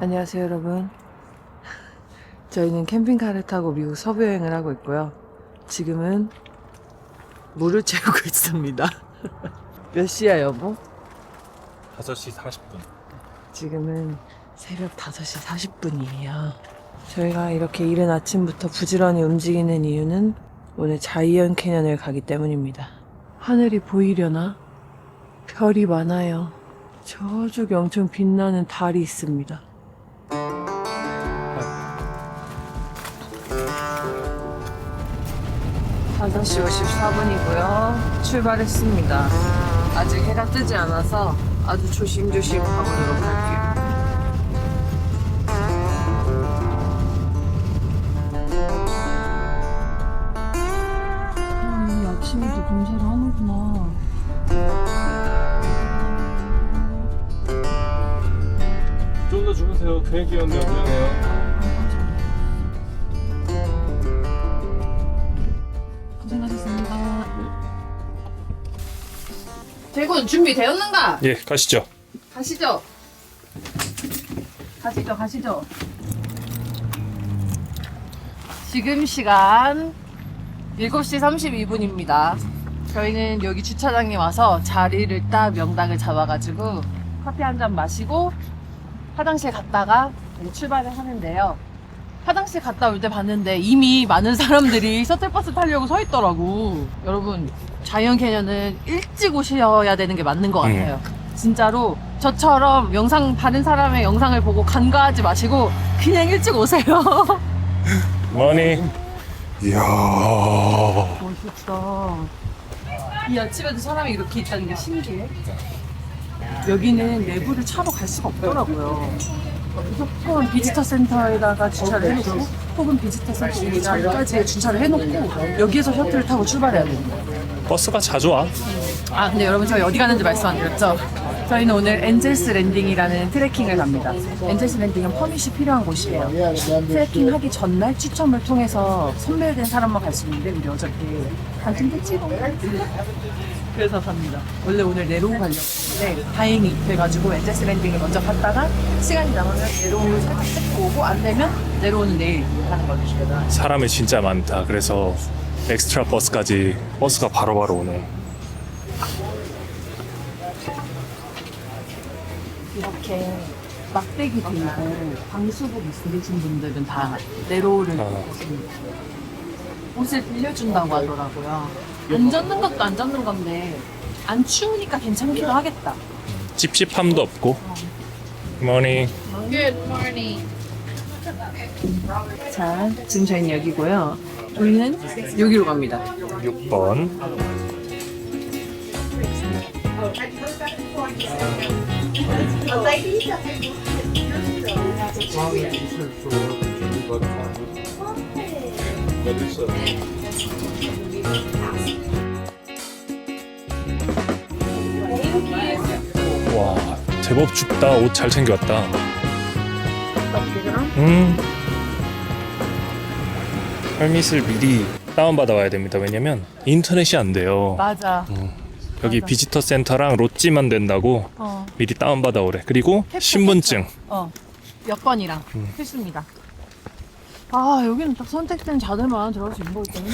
안녕하세요, 여러분. 저희는 캠핑카를 타고 미국 서부 여행을 하고 있고요. 지금은 물을 채우고 있습니다. 몇 시야, 여보? 5시 40분. 지금은 새벽 5시 40분이에요. 저희가 이렇게 이른 아침부터 부지런히 움직이는 이유는 오늘 자이언 캐년을 가기 때문입니다. 하늘이 보이려나? 별이 많아요. 저쪽에 엄청 빛나는 달이 있습니다. 다섯 시 54분이고요. 출발했습니다. 아직 해가 뜨지 않아서 아주 조심조심 가보도록 할게요. 아, 이 아침에도 공사를 하는구나. 좀 더 주무세요. 계획이었는데 미안해요. 대군 준비되었는가? 예, 가시죠. 가시죠. 가시죠, 가시죠. 지금 시간 7시 32분입니다. 저희는 여기 주차장에 와서 자리를 딱 명당을 잡아가지고 커피 한 잔 마시고 화장실 갔다가 이제 출발을 하는데요. 화장실 갔다 올 때 봤는데 이미 많은 사람들이 셔틀버스 타려고 서 있더라고. 여러분, 자이언 캐년은 일찍 오셔야 되는 게 맞는 것 같아요. 진짜로 저처럼 영상 다른 사람의 영상을 보고 간과하지 마시고 그냥 일찍 오세요. 머니. 이야. 멋있다. 이 아침에도 사람이 이렇게 있다는 게 신기해. 여기는 내부를 차로 갈 수가 없더라고요. 무조건 비지터 센터에다가 주차를 해놓고 혹은 비지터 센터 오기 전까지 주차를 해놓고 여기에서 셔틀을 타고 출발해야 됩니다. 버스가 자주 와. 아 근데 여러분 저희 어디 가는지 말씀 안 드렸죠? 저희는 오늘 엔젤스 랜딩이라는 트레킹을 갑니다. 엔젤스 랜딩은 퍼밋이 필요한 곳이에요. 트레킹 하기 전날 추첨을 통해서 선별된 사람만 갈 수 있는데 우리 어저께 당첨 됐지? 그래서 갑니다. 원래 오늘 내로우 가려고 했는데 다행히 돼가지고 엔젤스 랜딩을 먼저 갔다가 시간이 남으면 내로우를 살짝 찍고 오고 안 되면 내로우는 내일 가는 거죠. 사람이 진짜 많다. 그래서 엑스트라 버스까지 버스가 바로바로 오네. 이렇게 막대기 들고 방수복 입으신 분들은 다 네로우를 어. 입으십니다. 옷을 빌려준다고 하더라고요. 안 젖는 것도 안 젖는 건데 안 추우니까 괜찮기도 하겠다. 찝찝함도 없고. 머니. 자, 지금 저희는 여기고요. 우리는 여기로 갑니다. 6번. 와, 제법 춥다. 옷 잘 챙겨왔다. 음. 헬밋을 미리 다운받아 와야 됩니다. 왜냐면 인터넷이 안 돼요. 맞아. 여기 맞아. 비지터 센터랑 롯지만 된다고 어, 미리 다운받아 오래. 그리고 캡처, 신분증. 어, 여권이랑 음. 필수입니다. 아, 여기는 딱 선택된 자들만 들어갈 수 있는 거기 때문에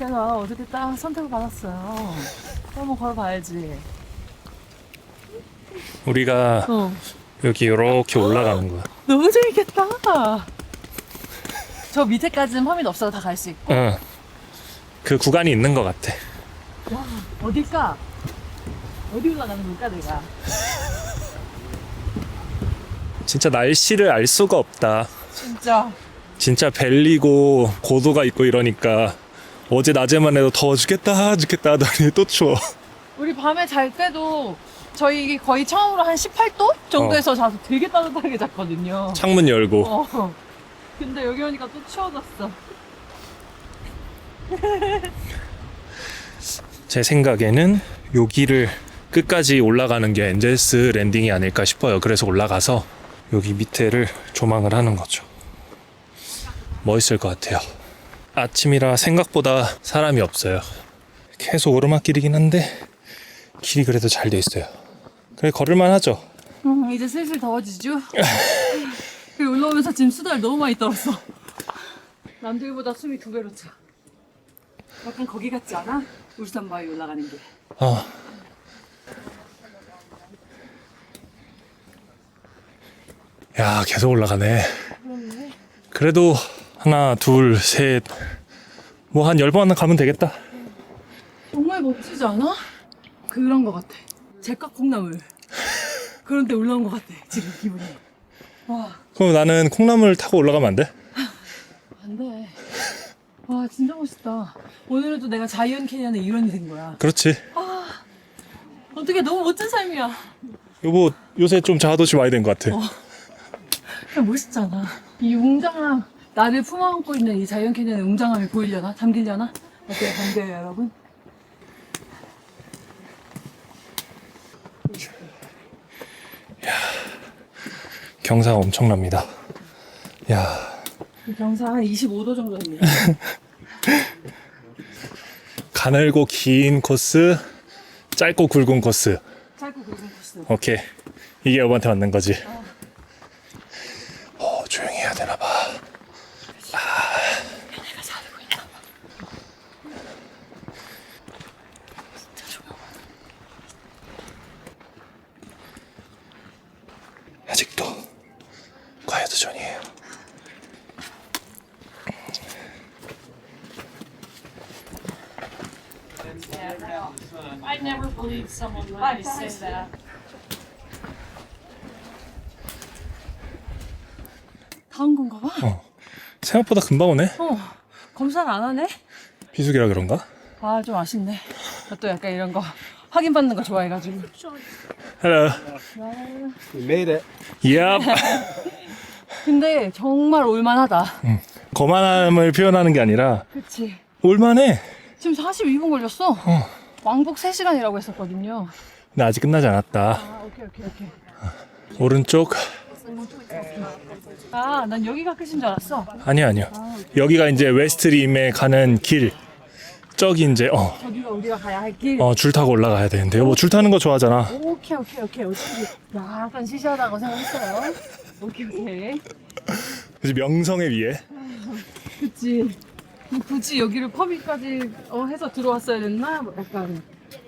제가 어저께 딱 선택을 받았어요. 한번 걸어봐야지. 우리가 어. 여기 이렇게 올라가는 거야. 너무 재밌겠다. 저 밑에까지는 펌이 없어도 다 갈 수 있고. 응. 그 구간이 있는 것 같아. 와, 어딜까? 어디 올라가는 걸까, 내가? 진짜 날씨를 알 수가 없다. 진짜. 진짜 벨리고 고도가 있고 이러니까 어제 낮에만 해도 더워 죽겠다 죽겠다 하더니 또 추워. 우리 밤에 잘 때도 저희 거의 처음으로 한 18도 정도에서 자서 되게 따뜻하게 잤거든요. 창문 열고 어. 근데 여기 오니까 또 추워졌어. 제 생각에는 여기를 끝까지 올라가는 게 엔젤스 랜딩이 아닐까 싶어요. 그래서 올라가서 여기 밑에를 조망을 하는 거죠. 멋있을 것 같아요. 아침이라 생각보다 사람이 없어요. 계속 오르막길이긴 한데 길이 그래도 잘 돼 있어요. 그래 걸을만 하죠. 음, 이제 슬슬 더워지죠? 그리고 올라오면서 지금 수다를 너무 많이 떨었어. 남들보다 숨이 두 배로 차. 약간 거기 같지 않아? 울산 바위 올라가는 게. 어. 야, 계속 올라가네. 그래도 하나, 둘, 셋. 뭐 한 열 번 가면 되겠다. 정말 멋지지 않아? 그런 거 같아. 제깍 콩나물. 그런데 올라온 거 같아. 지금 기분이. 와, 그럼 나는 콩나물 타고 올라가면 안 돼? 안 돼. 와, 진짜 멋있다. 오늘은 또 내가 자이언 캐년의 일원이 된 거야. 그렇지. 어떻게 너무 멋진 삶이야. 여보, 요새 좀 자아도시 와야 된것 같아. 그냥 멋있잖아. 이 웅장함, 나를 품어안고 있는 이 자이언 캐년의 웅장함이 보이려나? 담기려나? 어때요, 담겨요, 여러분? 경사가 엄청납니다. 야, 이 경사 한 25도 정도 됩니다. 가늘고 긴 코스, 짧고 굵은 코스. 짧고 굵은 코스. 오케이. 이게 여보한테 맞는 거지. 어, 조용히 해야 되나 봐. 내가 살고 있나 봐. 진짜 조용. 아직도 과외도 전이에요. I never believed someone would say that. 다 온 건가 봐? 어. 생각보다 금방 오네. 어. 검사를 안 하네? 비수기라 그런가? 아, 좀 아쉽네. 나 또 약간 이런 거 확인받는 거 좋아해가지고. Hello. We made it. Yep. 근데 정말 올만하다. 거만함을 표현하는 게 아니라 그치. 올만해. 지금 42분 걸렸어. 왕복 3시간이라고 했었거든요. 근데 아직 끝나지 않았다. 아, 오케이, 오케이, 오케이. 오른쪽 아, 난 여기가 끝인 줄 알았어. 아니야 아니야. 여기가 이제 웨스트림에 가는 길. 저기 이제 어, 저기가 우리가 가야 할 길. 어, 줄 타고 올라가야 되는데 여보 줄 타는 거 좋아하잖아. 오케이, 오케이, 오케이. 어차피 약간 시시하다고 생각했어요. 오케이, 오케이. 그래서 명성에 비해 그치. 굳이 여기를 펌이까지 어, 해서 들어왔어야 됐나? 뭐 약간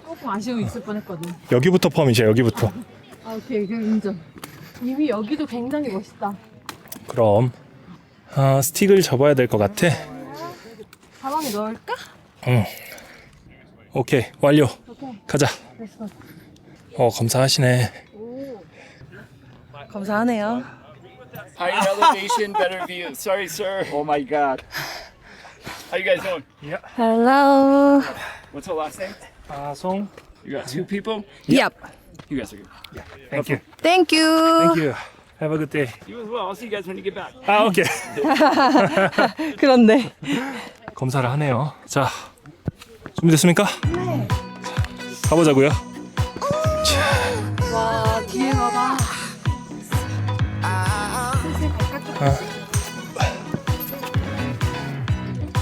조금 아쉬움이 있을 뻔했거든. 여기부터 펌이죠 여기부터. 아, 오케이. 그럼 인정. 이미 여기도 굉장히 멋있다. 그럼 아, 스틱을 접어야 될 것 같아. 가방에 넣을까? 응. 오케이 완료. 오케이. 가자. 됐어. 어 검사하시네. 감사하네요. Higher elevation, better view. Sorry, sir. Oh my god. How you guys doing? Hello. What's the last name? 아송. You got two people. Yep. You guys are good. Thank you. Thank you. Thank you. Have a good day. You as well. I'll see you guys when you get back. 아 오케이. 그런데. 검사를 하네요. 자 준비됐습니까? 네. 가보자고요. 와, 뒤에 봐봐.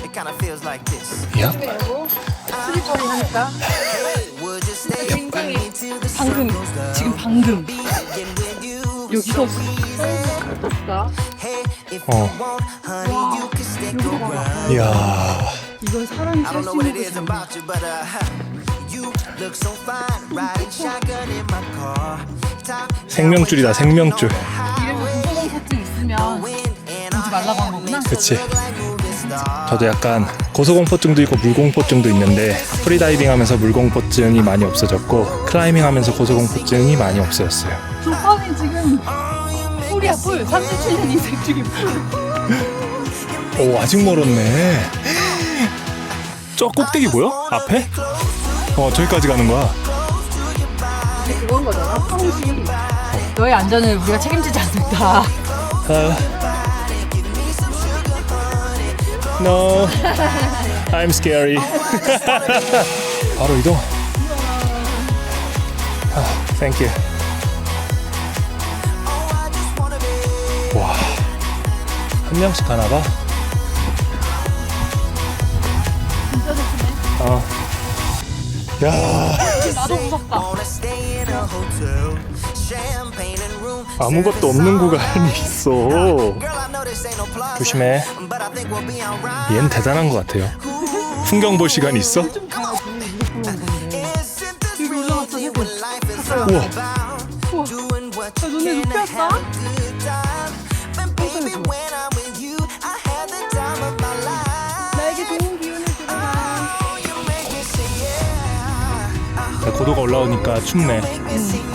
It kind of feels like this. 야. 슬리퍼리 하니까. Sun 방금? 지금 방금. 여기서 if 어. can stick around. 이야. 이건 사람이 I 쓸 don't 수 know what 있는 it is 곳이 about you, but uh, you look so fine riding shotgun in my car. Top 생명줄이다 생명줄. 이래서 고소공포증 있으면 wind and 오지 말라고 한 거구나. 그치. 저도 약간 고소공포증도 있고 물공포증도 있는데 프리다이빙 하면서 물공포증이 많이 없어졌고 클라이밍 하면서 고소공포증이 많이 없어졌어요. 조건이 지금 뿔이야 뿔. 37년 인생 중에 뿔. 오 아직 멀었네. 저 꼭대기 보여? 앞에? 어 저기까지 가는 거야. 그건 거잖아. 너의 안전을 우리가 책임지지 않는다. 아. No, I'm scary. 바로 이동. 아, thank you. 와, 한 명씩 가나 봐. 어. 야, 나도 무섭다. 아무것도 없는 구간이 있어. 조심해. 얘는 대단한 것 같아요. 풍경 볼 시간 있어? 우와. Oh, yeah. 고도가 올라오니까 춥네. Make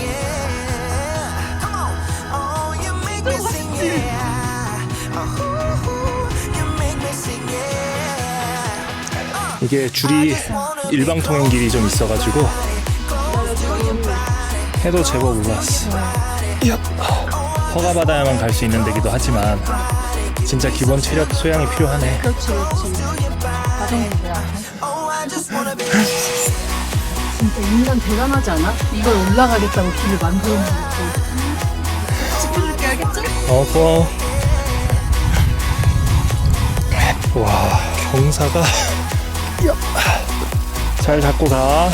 이게 줄이 일방 통행 길이 좀 있어가지고 해도 제법 올랐어. 얍. 허가받아야만 갈 수 있는 데기도 하지만 진짜 기본 체력 소양이 필요하네. 그렇지, 그렇지. 진짜 인간 대단하지 않아? 이걸 올라가겠다고 길을 만들어 놓은 것도. 지켜줄게, 알겠지? 어, 고마워. 와, 경사가. 잘 잡고 가.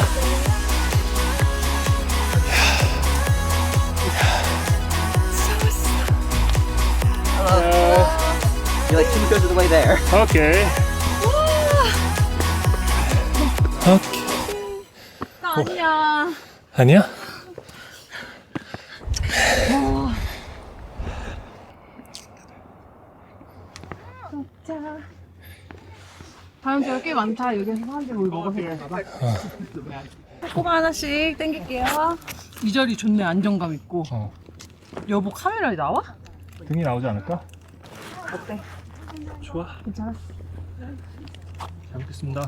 You're like two thirds of the way there. 오케이. 오케이. 아니야. 아니야? 주에 꽤 많다. 여기서 사람들이 뭘 먹어서 그런가 봐. 꼬마 하나씩 땡길게요. 이 자리 좋네. 안정감 있고. 어. 여보 카메라에 나와? 등이 나오지 않을까? 어때? 좋아. 괜찮아? 잘 먹겠습니다.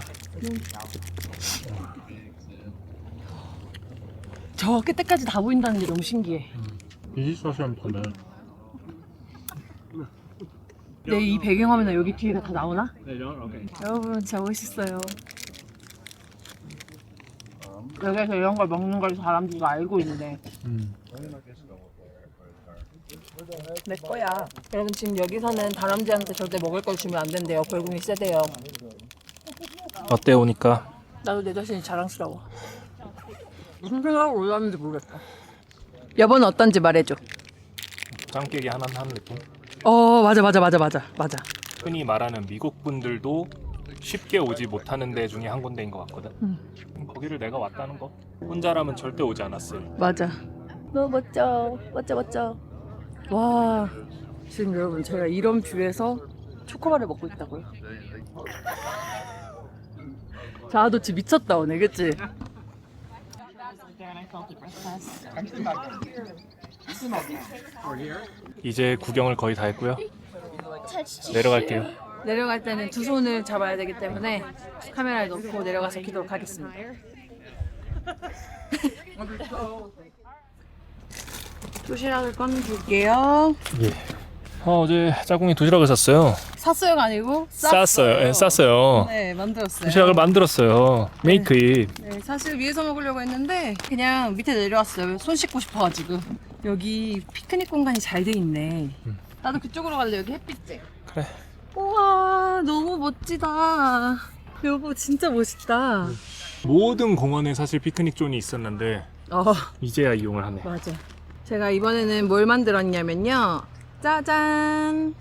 저 끝에까지 다 보인다는 게 너무 신기해. 비지서시한 거는 내 이 배경화면에 여기 뒤에가 다 나오나? 여러분 진짜 멋있어요. 여기서 이런 걸 먹는 걸 사람들이 알고 있네. 내 거야. 여러분 지금 여기서는 다람쥐한테 절대 먹을 걸 주면 안 된대요. 벌금이 세대요. 어때 오니까? 나도 내 자신이 자랑스러워. 무슨 생각으로 올라왔는지 모르겠다. 여보는 어떤지 말해줘. 짱깨기 하나 하는 느낌? 어 맞아 맞아 맞아 맞아 맞아. 흔히 말하는 미국 분들도 쉽게 오지 못하는 데 중에 한 군데인 것 같거든. 음. 거기를 내가 왔다는 거. 혼자라면 절대 오지 않았을. 맞아. 너무 멋져. 멋져, 멋져. 와. 지금 여러분, 제가 이런 뷰에서 초코바를 먹고 있다고요. 자아도치 미쳤다, 오늘, 그치? 이제 구경을 거의 다 했고요. 내려갈게요. 내려갈 때는 두 손을 잡아야 되기 때문에 카메라를 놓고 내려가서 키도록 하겠습니다. 도시락을 꺼내줄게요. 예. 어, 어제 짝꿍이 도시락을 샀어요. 샀어요가 아니고 쌌어요. 예, 쌌어요. 네, 만들었어요. 도시락을 만들었어요. 메이크 잇. 네, 사실 위에서 먹으려고 했는데 그냥 밑에 내려왔어요. 손 씻고 싶어가지고 여기 피크닉 공간이 잘 돼 있네. 나도 그쪽으로 갈래. 여기 햇빛. 그래. 우와 너무 멋지다. 여보 진짜 멋있다. 모든 공원에 사실 피크닉 존이 있었는데 어 이제야 이용을 하네. 맞아. 제가 이번에는 뭘 만들었냐면요. 짜잔.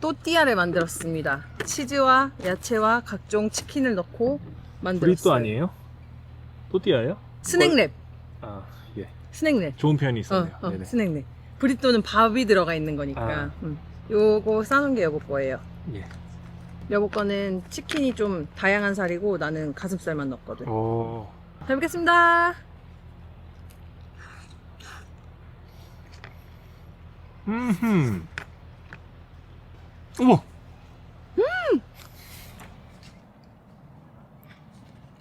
또띠아를 만들었습니다. 치즈와 야채와 각종 치킨을 넣고 만들었어요. 브리또 아니에요? 또띠아예요? 스낵랩. 아, 예. 스낵랩. 좋은 표현이 어, 있었네요. 어, 네네. 스낵네. 브리또는 밥이 들어가 있는 거니까. 아. 음. 요거 싸놓은 게 여보 거예요. 예. 여보 거는 치킨이 좀 다양한 살이고 나는 가슴살만 넣었거든. 오. 잘 먹겠습니다. 음. 어머.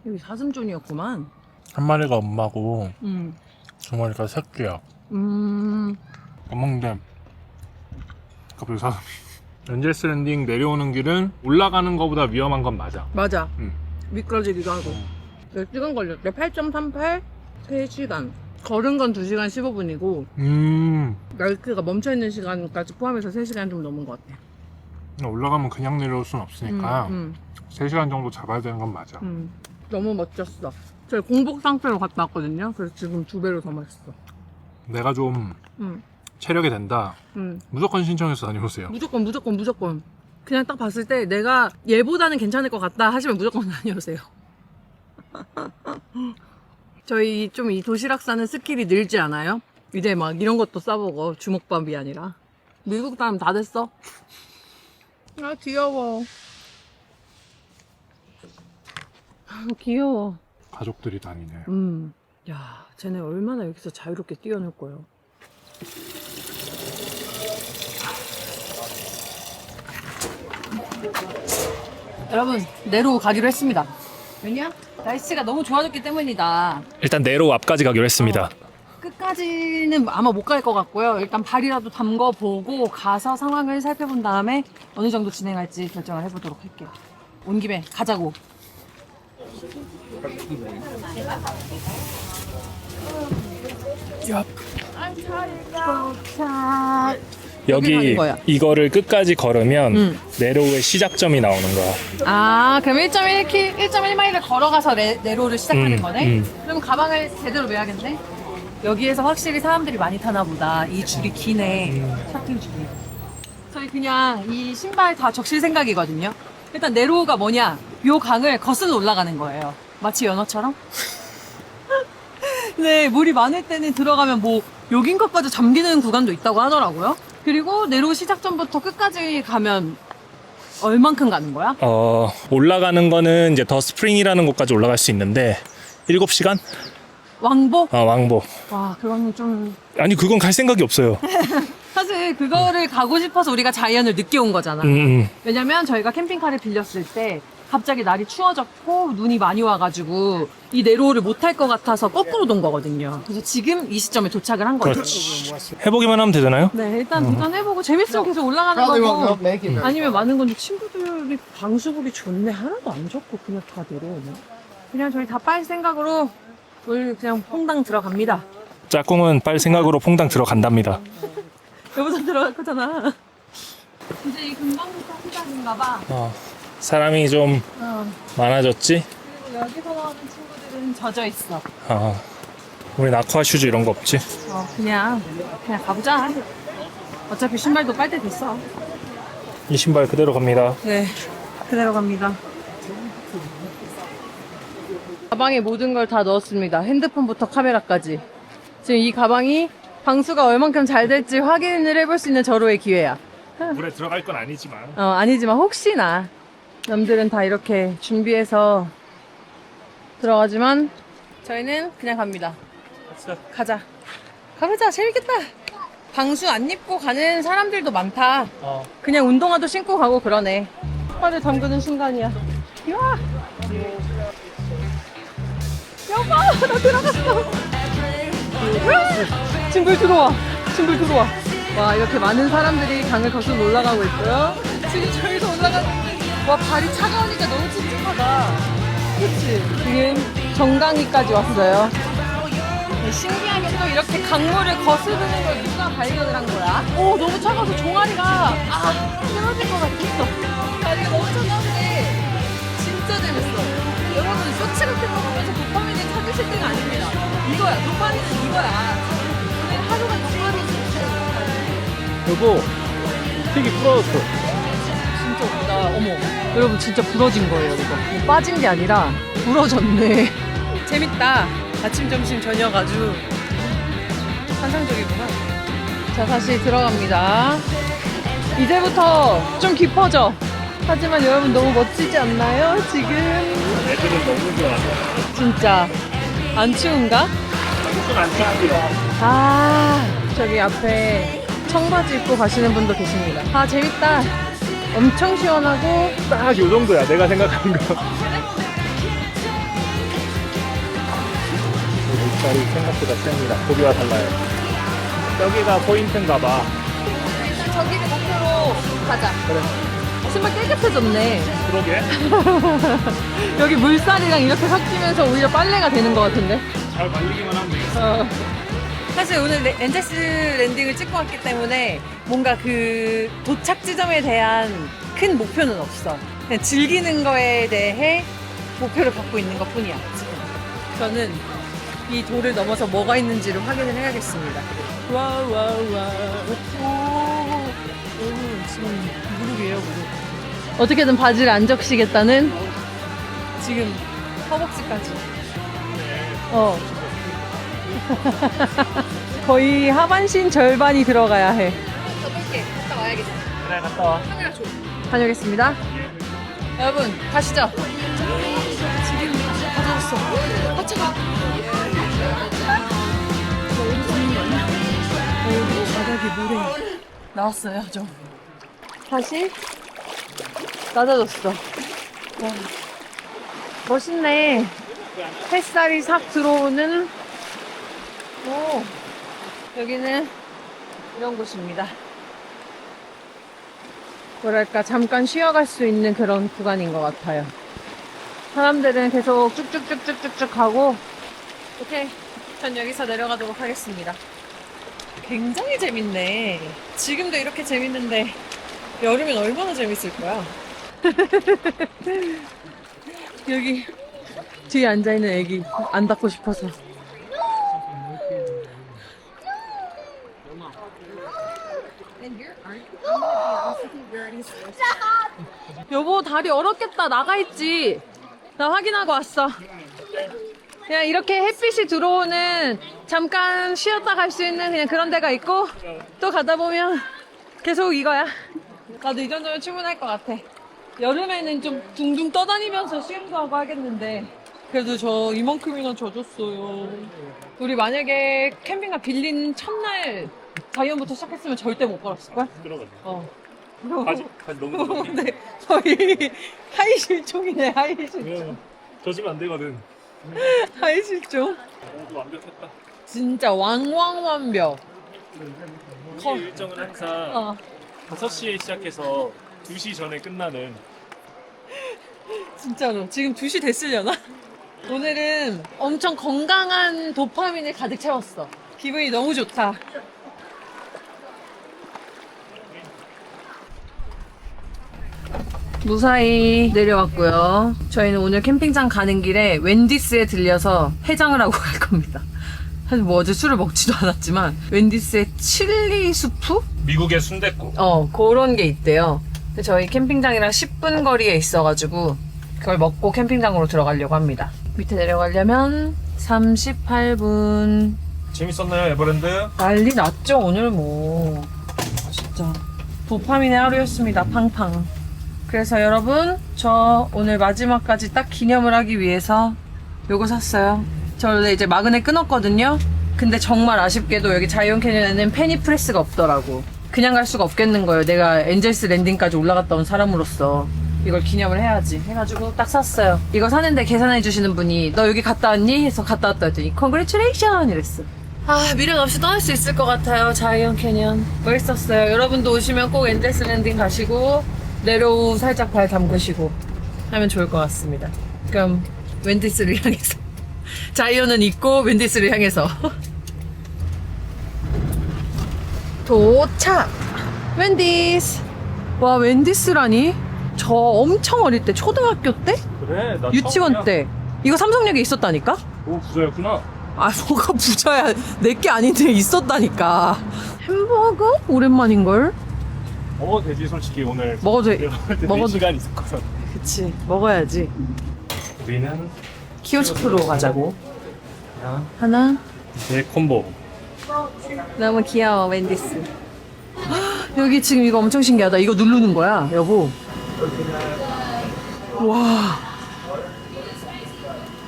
여기 사슴존이었구만. 한 마리가 엄마고 음. 두 마리가 새끼야. 음. 엄마인데 갑자기 사람이. 엔젤스 랜딩 내려오는 길은 올라가는 것보다 위험한 건 맞아. 맞아. 음. 미끄러지기도 하고. 몇 시간 걸렸대? 8.38? 3시간. 걸은 건 2시간 15분이고, 음. 라이크가 멈춰있는 시간까지 포함해서 3시간 좀 넘은 것 같아. 올라가면 그냥 내려올 순 없으니까 음, 3시간 정도 잡아야 되는 건 맞아. 음. 너무 멋졌어. 저희 공복 상태로 갔다 왔거든요. 그래서 지금 두 배로 더 맛있어. 내가 좀 응, 체력이 된다. 응. 무조건 신청해서 다녀오세요. 무조건 무조건 무조건. 그냥 딱 봤을 때 내가 얘보다는 괜찮을 것 같다 하시면 무조건 다녀오세요. 저희 좀 이 도시락 싸는 스킬이 늘지 않아요? 이제 막 이런 것도 싸보고 주먹밥이 아니라 미국 사람 다 됐어. 아 귀여워. 아, 귀여워. 가족들이 다니네. 음. 야, 쟤네 얼마나 여기서 자유롭게 뛰어놀 거예요. 여러분, 내로 가기로 했습니다. 왜냐? 날씨가 너무 좋아졌기 때문이다. 일단 내로 앞까지 가기로 했습니다. 끝까지는 아마 못 갈 것 같고요. 일단 발이라도 담궈 보고 가서 상황을 살펴본 다음에 어느 정도 진행할지 결정을 해보도록 할게요. 온 김에 가자고. 도착. 여기 가는 여기 거야. 이거를 끝까지 걸으면 음. 네로의 시작점이 나오는 거야. 아, 그럼 1.1키, 1.1마일을 걸어가서 네, 네로를 시작하는 음, 거네? 음. 그럼 가방을 제대로 매야겠네? 여기에서 확실히 사람들이 많이 타나 보다. 이 줄이 기네. 셔틀 줄이. 저희 그냥 이 신발 다 적실 생각이거든요. 일단 네로가 뭐냐? 요 강을 거슬러 올라가는 거예요. 마치 연어처럼? 네, 물이 많을 때는 들어가면 뭐 여긴까지 잠기는 구간도 있다고 하더라고요. 그리고 네로 시작점부터 끝까지 가면 얼만큼 가는 거야? 어, 올라가는 거는 이제 더 스프링이라는 곳까지 올라갈 수 있는데 7시간? 왕복? 아, 왕복. 와, 그거는 좀. 아니, 그건 갈 생각이 없어요. 사실 그거를 가고 싶어서 우리가 자이언을 늦게 온 거잖아. 음, 음. 왜냐면 저희가 캠핑카를 빌렸을 때 갑자기 날이 추워졌고 눈이 많이 와가지고 이 네로를 못탈것 같아서 거꾸로 돈 거거든요. 그래서 지금 이 시점에 도착을 한 거죠. 그렇지. 해보기만 하면 되잖아요? 네, 일단 도전해보고 재밌으면 계속 올라가는 거고 아니면 많은 건데 친구들이 방수복이 좋네 하나도 안 줬고 그냥 다 내려오네. 그냥 저희 다 빨 생각으로 오늘 그냥 퐁당 들어갑니다. 짝꿍은 빨 생각으로 퐁당 들어간답니다. 여기서 들어갈 거잖아. 이제 이 금방부터 시작인가 봐. 어, 사람이 좀 어. 많아졌지? 그리고 여기서 나오는 친구들은 젖어 있어. 아, 우린 아쿠아 슈즈 이런 거 없지? 어, 그냥 그냥 가보자. 어차피 신발도 빨때 됐어. 이 신발 그대로 갑니다. 네, 그대로 갑니다. 가방에 모든 걸 다 넣었습니다. 핸드폰부터 카메라까지. 지금 이 가방이 방수가 얼만큼 잘 될지 확인을 해볼 수 있는 절호의 기회야. 물에 들어갈 건 아니지만. 어, 아니지만 혹시나 남들은 다 이렇게 준비해서 들어가지만 저희는 그냥 갑니다. 가자. 가보자. 재밌겠다. 방수 안 입고 가는 사람들도 많다. 어. 그냥 운동화도 신고 가고 그러네. 팔을 담그는 순간이야. 야! 여보, 나 들어갔어. 으아! 들어와. 물 들어와. 와, 이렇게 많은 사람들이 강을 거슬러 올라가고 있고요. 지금 저기서 올라가는데, 와, 발이 차가우니까 너무 찝찝하다. 그치? 지금 정강이까지 왔어요. 네, 신기하게 또 이렇게 강물을 거스르는 걸 누가 발견을 한 거야? 오, 너무 차가워서 종아리가, 아, 쓰러질 것 같았어. 다리가 너무 차가운데, 진짜 재밌어. 여러분, 쇼츠 같은 거 보면서 도파민을 찾으실 때가 아닙니다. 이거야, 도파민은 이거야. 오늘 하루가 도파민이 여보, 튀기 부러졌어. 어머, 여러분 진짜 부러진 거예요, 이거. 뭐 빠진 게 아니라 부러졌네. 재밌다. 아침, 점심, 저녁 아주 환상적이구나. 자, 다시 들어갑니다. 이제부터 좀 깊어져. 하지만 여러분 너무 멋지지 않나요? 지금 애들은 너무 좋아. 진짜 안 추운가? 조금 안 춥지요. 아, 저기 앞에 청바지 입고 가시는 분도 계십니다. 아, 재밌다. 엄청 시원하고 딱 요 정도야, 내가 생각하는 거. 물살이 생각보다 셉니다. 거기와 달라요. 여기가 포인트인가 봐. 일단 저기를 목표로 가자. 그래. 신발 깨끗해졌네. 그러게. 여기 물살이랑 이렇게 섞이면서 오히려 빨래가 되는 것 같은데. 잘 말리기만 하면 돼. 어. 사실 오늘 레- 엔젤스 랜딩을 찍고 왔기 때문에 뭔가 그 도착 지점에 대한 큰 목표는 없어. 그냥 즐기는 거에 대해 목표를 갖고 있는 것 뿐이야, 지금. 저는 이 돌을 넘어서 뭐가 있는지를 확인을 해야겠습니다. 와우, 와우, 와우. 오, 오, 지금 무릎이에요, 무릎. 어떻게든 바지를 안 적시겠다는 지금 허벅지까지. 어. 거의 하반신 절반이 들어가야 해. 가볼게. 갔다 와야겠어. 그래 갔다 와. 카메라 줘. 다녀오겠습니다. 여러분, 가시죠. 지금 가져왔어. 아, 차가. 바닥에 모래. 나왔어요, 저. 다시 낮아졌어. 와. 멋있네. 햇살이 싹 들어오는, 오, 여기는 이런 곳입니다. 뭐랄까 잠깐 쉬어갈 수 있는 그런 구간인 것 같아요. 사람들은 계속 쭉쭉쭉쭉쭉쭉 가고 오케이 전 여기서 내려가도록 하겠습니다. 굉장히 재밌네. 지금도 이렇게 재밌는데 여름엔 얼마나 재밌을 거야. 여기 뒤에 앉아있는 애기 안 닿고 싶어서 여보 다리 얼었겠다. 나가 있지. 나 확인하고 왔어. 그냥 이렇게 햇빛이 들어오는 잠깐 쉬었다 갈 수 있는 그냥 그런 데가 있고 또 가다 보면 계속 이거야. 나도 이 정도면 충분할 것 같아. 여름에는 좀 둥둥 떠다니면서 수영도 하고 하겠는데 그래도 저 이만큼이나 젖었어요. 우리 만약에 캠핑카 빌린 첫날 자이언부터 시작했으면 절대 못 걸었을걸? 들어가. 어 바지 바지 너무 더. 근데 저희 하이 실종이네 하이 실종 젖으면 안 되거든. 하이 실종 모두 완벽했다. 진짜 왕왕 완벽 우리 일정은 항상 어 5시에 시작해서 2시 전에 끝나는 진짜로 지금 2시 됐으려나? 오늘은 엄청 건강한 도파민을 가득 채웠어 기분이 너무 좋다 무사히 내려왔고요. 저희는 오늘 캠핑장 가는 길에 웬디스에 들려서 해장을 하고 갈 겁니다. 사실 뭐 어제 술을 먹지도 않았지만 웬디스의 칠리 수프? 미국의 순댓국. 어 그런 게 있대요. 근데 저희 캠핑장이랑 10분 거리에 있어가지고 그걸 먹고 캠핑장으로 들어가려고 합니다. 밑에 내려가려면 38분 재밌었나요, 에버랜드? 난리 났죠 오늘 뭐 진짜 도파민의 하루였습니다 팡팡 그래서 여러분 저 오늘 마지막까지 딱 기념을 하기 위해서 요거 샀어요. 저 원래 이제 마그넷 끊었거든요. 근데 정말 아쉽게도 여기 자이언 캐년에는 페니 프레스가 없더라고. 그냥 갈 수가 없겠는 거예요. 내가 엔젤스 랜딩까지 올라갔다 온 사람으로서 이걸 기념을 해야지 해가지고 딱 샀어요. 이거 사는데 계산해 주시는 분이 너 여기 갔다 왔니? 해서 갔다 왔다 했더니 컨그레츄레이션 이랬어. 아 미련 없이 떠날 수 있을 것 같아요 자이언 캐년. 멋있었어요. 여러분도 오시면 꼭 엔젤스 랜딩 가시고 내려오 살짝 발 담그시고 하면 좋을 것 같습니다. 그럼 웬디스를 향해서. 자이언은 있고 웬디스를 향해서. 도착! 웬디스! 와 웬디스라니? 저 엄청 어릴 때 초등학교 때? 그래, 나 유치원. 때. 이거 삼성역에 있었다니까? 오, 부자였구나. 아 뭐가 부자야. 내 게 아닌데 있었다니까. 햄버거? 오랜만인걸 먹어도 되지, 솔직히 오늘. 먹어도 돼. 볼때 먹어도- 4시간 있었거든. 그치. 먹어야지. 우리는 키오스크로 가자고. 하나. 제 콤보. 너무 귀여워 웬디스. 헉, 여기 지금 이거 엄청 신기하다. 이거 누르는 거야 여보. 와.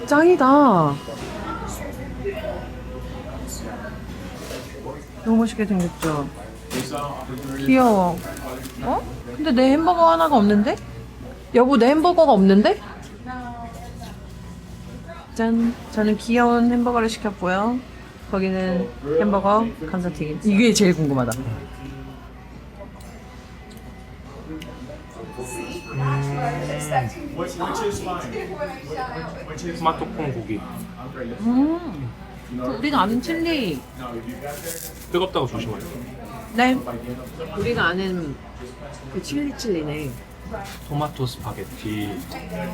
짱이다. 너무 멋있게 생겼죠 귀여워 어? 근데 내 햄버거 하나가 없는데? 여보 내 햄버거가 없는데? 짠 저는 귀여운 햄버거를 시켰고요 거기는 햄버거 감자튀김 이게 제일 궁금하다 토마토 콩 고기. 음 우리가 아는 칠리 뜨겁다고 조심하세요. 네 우리가 아는 그 칠리 칠리네 토마토 스파게티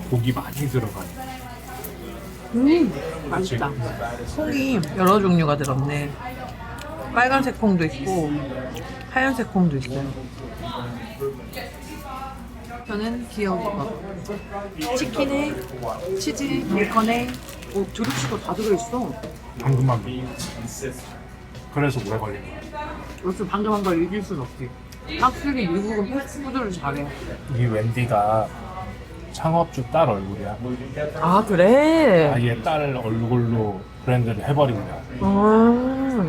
고기 많이 들어가요. 음, 맛있다. 콩이 여러 종류가 들었네. 빨간색 콩도 있고, 하얀색 콩도 있어요. 저는 귀여운 거. 치킨에, 치즈, 베이컨에, 어, 조립식으로 다 들어있어. 방금만 그래서 오래 걸린 거야 역시 방금 한 걸 이길 순 없지. 확실히 미국은 패스트푸드를 잘해. 이 웬디가 창업주 딸 얼굴이야 아, 그래? 아예 딸 얼굴로 브랜드를 해버린 거야 아,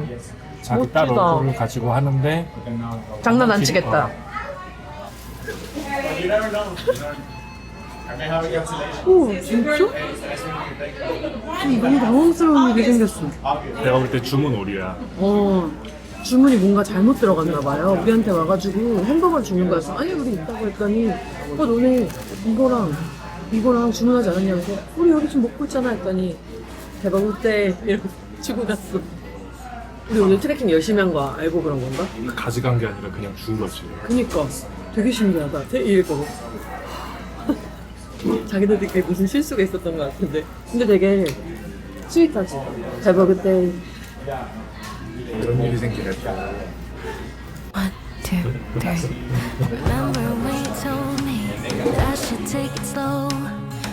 자기 딸 멋지다. 얼굴을 가지고 하는데 장난 안 치겠다. 오, 진짜? 너무 당황스러운 일이 생겼어. 내가 볼 때 주문 오류야 어, 주문이 뭔가 잘못 들어갔나 봐요. 우리한테 와가지고 햄버거를 주는 거였어. 아니, 우리 있다고 했더니, 어, 너네 이거랑 이거랑 주문하지 않았냐면서, 우리 여기 지금 먹고 있잖아 했더니, 대박 어때? 이러고 주고 갔어. 우리 오늘 트래킹 열심히 한 거 알고 그런 건가? 가져간 게 아니라 그냥 준 거지 그니까 되게 신기하다. 되게 이럴 거고. 자기들끼리 무슨 실수가 있었던 것 같은데. 근데 되게 스윗하지. 대박 그때 이런 일이 생기랬다 Remember when you told me that I should take it slow,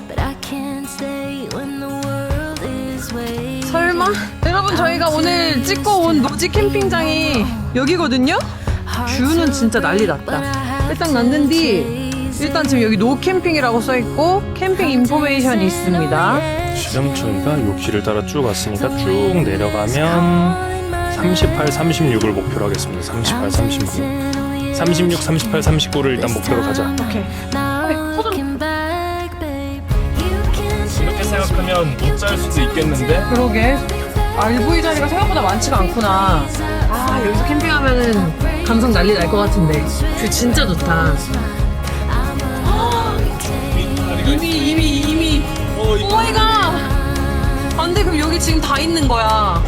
but I can't stay when the world is waiting. 설마? 여러분 저희가 오늘 찍고 온 노지 캠핑장이 여기거든요? 뷰는 진짜 난리 났다. 일단 났는데 일단 지금 여기 노 캠핑이라고 써 있고 캠핑 인포메이션이 있습니다. 지금 저희가 요 길을 따라 쭉 왔으니까 쭉 내려가면 38, 36을 목표로 하겠습니다 38, 39 36, 38, 39를 일단 목표로 가자 오케이. 이렇게 생각하면 못 짤 수도 있겠는데 그러게. RV 자리가 생각보다 많지가 않구나. 아 여기서 캠핑하면은 감성 난리 날 것 같은데. 뷰 진짜 좋다. 이미 이미 이미. 오 마이 갓. 안 돼 그럼 여기 지금 다 있는 거야.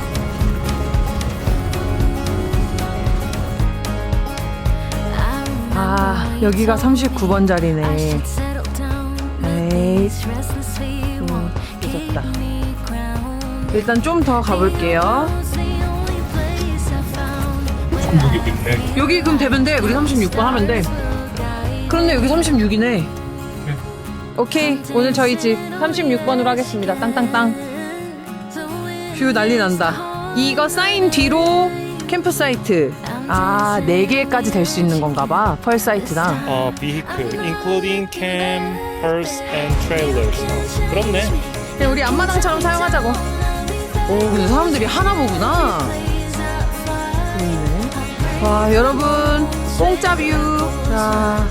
아 여기가 39번 자리네. 에이 keep 늦었다. 일단 좀 더 가볼게요. 여기 그럼 되면 돼. 우리 36번 하면 돼. 그런데 여기 36이네. 오케이. 오늘 저희 집 36번으로 하겠습니다. 땅땅땅. 뷰 난리 난다. 이거 사인 뒤로 캠프사이트. 아, 4개까지 될 수 있는 건가 봐. 펄 사이트랑. 어, vehicle, including campers and trailers 그렇네 그냥 우리 앞마당처럼 사용하자고. 오, 근데 사람들이 하나 보구나. 와, 여러분. 공짜 뷰. 자,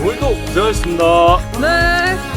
오늘도 고생하셨습니다 네.